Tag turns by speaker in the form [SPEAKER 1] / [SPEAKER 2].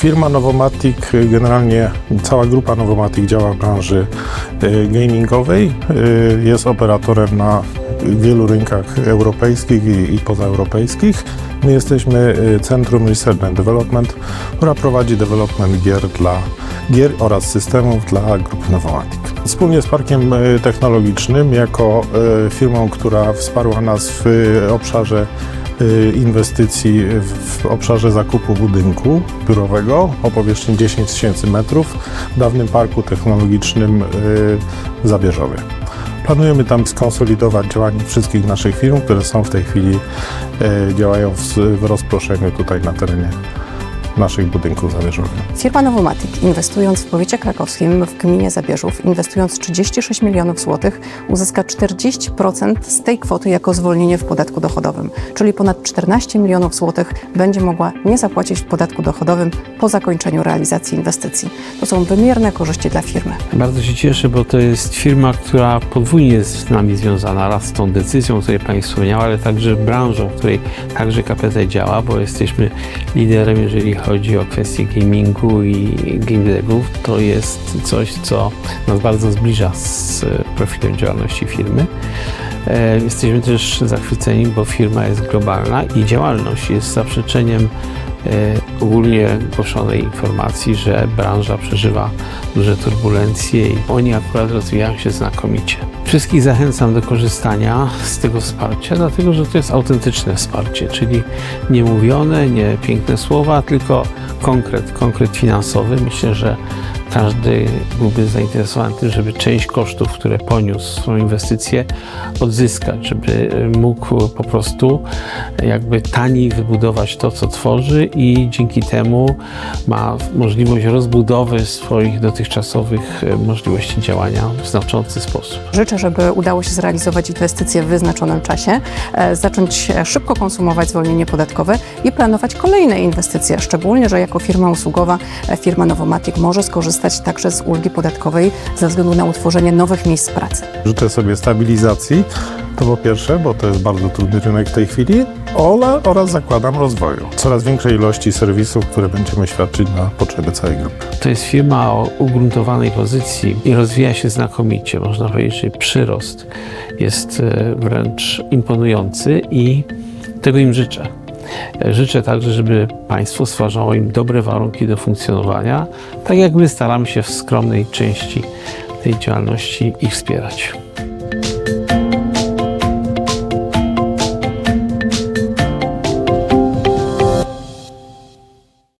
[SPEAKER 1] Firma Novomatic, y, generalnie cała grupa Novomatic działa w branży y, gamingowej. Y, Jest operatorem na wielu rynkach europejskich i, i pozaeuropejskich. My jesteśmy Centrum Research and Development, która prowadzi development gier dla gier oraz systemów dla grupy Novomatic. Wspólnie z Parkiem Technologicznym, jako firmą, która wsparła nas w obszarze inwestycji w obszarze zakupu budynku biurowego o powierzchni 10 tysięcy metrów w dawnym parku technologicznym y, Zabierzowie. Planujemy tam skonsolidować działanie wszystkich naszych firm, które są w tej chwili y, działają w rozproszeniu tutaj na terenie naszych budynków w Zabierzowie.
[SPEAKER 2] Firma Novomatic, inwestując w powiecie krakowskim w gminie Zabierzów, inwestując 36 milionów złotych, uzyska 40% z tej kwoty jako zwolnienie w podatku dochodowym, czyli ponad 14 milionów złotych będzie mogła nie zapłacić w podatku dochodowym po zakończeniu realizacji inwestycji. To są wymierne korzyści dla firmy.
[SPEAKER 3] Bardzo się cieszę, bo to jest firma, która podwójnie jest z nami związana. Raz z tą decyzją, o której Pani wspomniała, ale także branżą, w której także KPT działa, bo jesteśmy liderem, jeżeli chodzi o kwestie gamingu i game devów. To jest coś, co nas bardzo zbliża z profilem działalności firmy. E, Jesteśmy też zachwyceni, bo firma jest globalna i działalność jest zaprzeczeniem ogólnie głoszonej informacji, że branża przeżywa duże turbulencje i oni akurat rozwijają się znakomicie. Wszystkich zachęcam do korzystania z tego wsparcia, dlatego że to jest autentyczne wsparcie, czyli nie mówione, nie piękne słowa, tylko konkret, konkret finansowy. Myślę, że każdy byłby zainteresowany tym, żeby część kosztów, które poniósł swoją inwestycję, odzyskać, żeby mógł po prostu jakby taniej wybudować to, co tworzy i dzięki temu ma możliwość rozbudowy swoich dotychczasowych e, możliwości działania w znaczący sposób.
[SPEAKER 2] Życzę, żeby udało się zrealizować inwestycje w wyznaczonym czasie, e, zacząć e, szybko konsumować zwolnienie podatkowe i planować kolejne inwestycje, szczególnie, że jako firma usługowa e, firma Novomatic może skorzystać także z ulgi podatkowej ze względu na utworzenie nowych miejsc pracy.
[SPEAKER 1] Życzę sobie stabilizacji, to po pierwsze, bo to jest bardzo trudny rynek w tej chwili, Ola, oraz zakładam rozwoju. Coraz większej ilości serwisów, które będziemy świadczyć na potrzeby całej grupy.
[SPEAKER 3] To jest firma o ugruntowanej pozycji i rozwija się znakomicie. Można powiedzieć, że przyrost jest e, wręcz imponujący i tego im życzę. Życzę także, żeby państwo stwarzało im dobre warunki do funkcjonowania, tak jak my staramy się w skromnej części tej działalności ich wspierać.